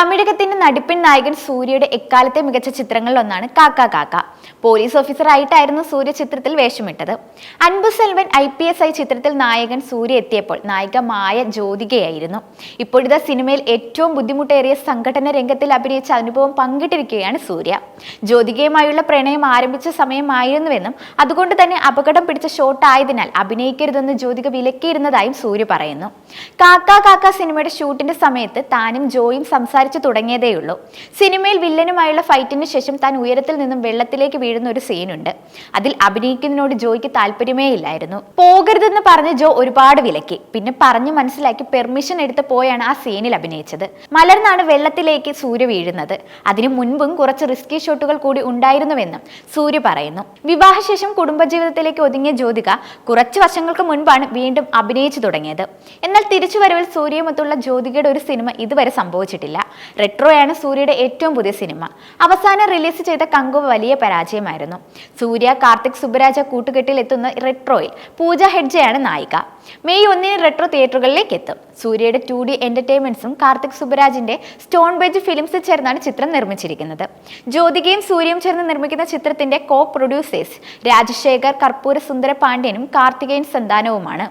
തമിഴകത്തിന്റെ നടിപ്പിൻ നായകൻ സൂര്യയുടെ എക്കാലത്തെ മികച്ച ചിത്രങ്ങളിൽ ഒന്നാണ് കാക്ക കാക്ക. പോലീസ് ഓഫീസറായിട്ടായിരുന്നു സൂര്യ ചിത്രത്തിൽ വേഷമിട്ടത്. Anbu Selvan I P S I ചിത്രത്തിൽ നായകൻ സൂര്യ എത്തിയപ്പോൾ നായിക മായ ജ്യോതികയായിരുന്നു. ഇപ്പോഴത്തെ സിനിമയിൽ ഏറ്റവും ബുദ്ധിമുട്ടേറിയ സംഘടന രംഗത്തിൽ അഭിനയിച്ച അനുഭവം പങ്കിട്ടിരിക്കുകയാണ് സൂര്യ. ജ്യോതികയുമായുള്ള പ്രണയം ആരംഭിച്ച സമയമായിരുന്നുവെന്നും അതുകൊണ്ട് തന്നെ അപകടം പിടിച്ച ഷോട്ട് ആയതിനാൽ അഭിനയിക്കരുതെന്ന് ജ്യോതിക വിലക്കിയിരുന്നതായും സൂര്യ പറയുന്നു. കാക്ക കാക്ക സിനിമയുടെ ഷൂട്ടിന്റെ സമയത്ത് താനും ജോയും സംസാരിച്ചു തുടങ്ങിയതേയുള്ളൂ. സിനിമയിൽ വില്ലനുമായുള്ള ഫൈറ്റിന് ശേഷം താൻ ഉയരത്തിൽ നിന്നും വെള്ളത്തിലേക്ക് വീഴുന്ന ഒരു സീനുണ്ട്. അതിൽ അഭിനയിക്കുന്നതിനോട് ജോയ്ക്ക് താല്പര്യമേ ഇല്ലായിരുന്നു. പോകരുതെന്ന് പറഞ്ഞ് ജോ ഒരുപാട് വിലക്കി. പിന്നെ പറഞ്ഞു മനസ്സിലാക്കി പെർമിഷൻ എടുത്ത് പോയാണ് ആ സീനിൽ അഭിനയിച്ചത്. മലർന്നാണ് വെള്ളത്തിലേക്ക് സൂര്യ വീഴുന്നത്. അതിനു മുൻപും കുറച്ച് റിസ്കി ഷോട്ടുകൾ കൂടി ഉണ്ടായിരുന്നുവെന്നും സൂര്യ പറയുന്നു. വിവാഹശേഷം കുടുംബജീവിതത്തിലേക്ക് ഒതുങ്ങിയ ജ്യോതിക കുറച്ച് വർഷങ്ങൾക്ക് മുൻപാണ് വീണ്ടും അഭിനയിച്ചു തുടങ്ങിയത്. എന്നാൽ തിരിച്ചുവരവിൽ സൂര്യയുമൊത്തുള്ള ജ്യോതികയുടെ ഒരു സിനിമ ഇതുവരെ സംഭവിച്ചിട്ടില്ല. റെട്രോയാണ് സൂര്യയുടെ ഏറ്റവും പുതിയ സിനിമ. അവസാനം റിലീസ് ചെയ്ത കങ്കു വലിയ പരാജയമായിരുന്നു. സൂര്യ കാർത്തിക് സുബരാജ കൂട്ടുകെട്ടിൽ എത്തുന്ന റെട്രോയിൽ പൂജ ഹെഡ്ജയാണ് നായിക. മെയ് ഒന്നിന് റെട്രോ തിയേറ്ററുകളിലേക്ക് എത്തും. സൂര്യയുടെ ടു ഡി എന്റർടൈൻമെന്റ്സും കാർത്തിക് സുബരാജിന്റെ സ്റ്റോൺ ബെജ് ഫിലിംസ് ചേർന്നാണ് ചിത്രം നിർമ്മിച്ചിരിക്കുന്നത്. ജ്യോതികയും സൂര്യയും ചേർന്ന് നിർമ്മിക്കുന്ന ചിത്രത്തിന്റെ കോ പ്രൊഡ്യൂസേഴ്സ് രാജശേഖർ കർപ്പൂര സുന്ദര പാണ്ഡ്യനും കാർത്തികേയൻ സന്താനവുമാണ്.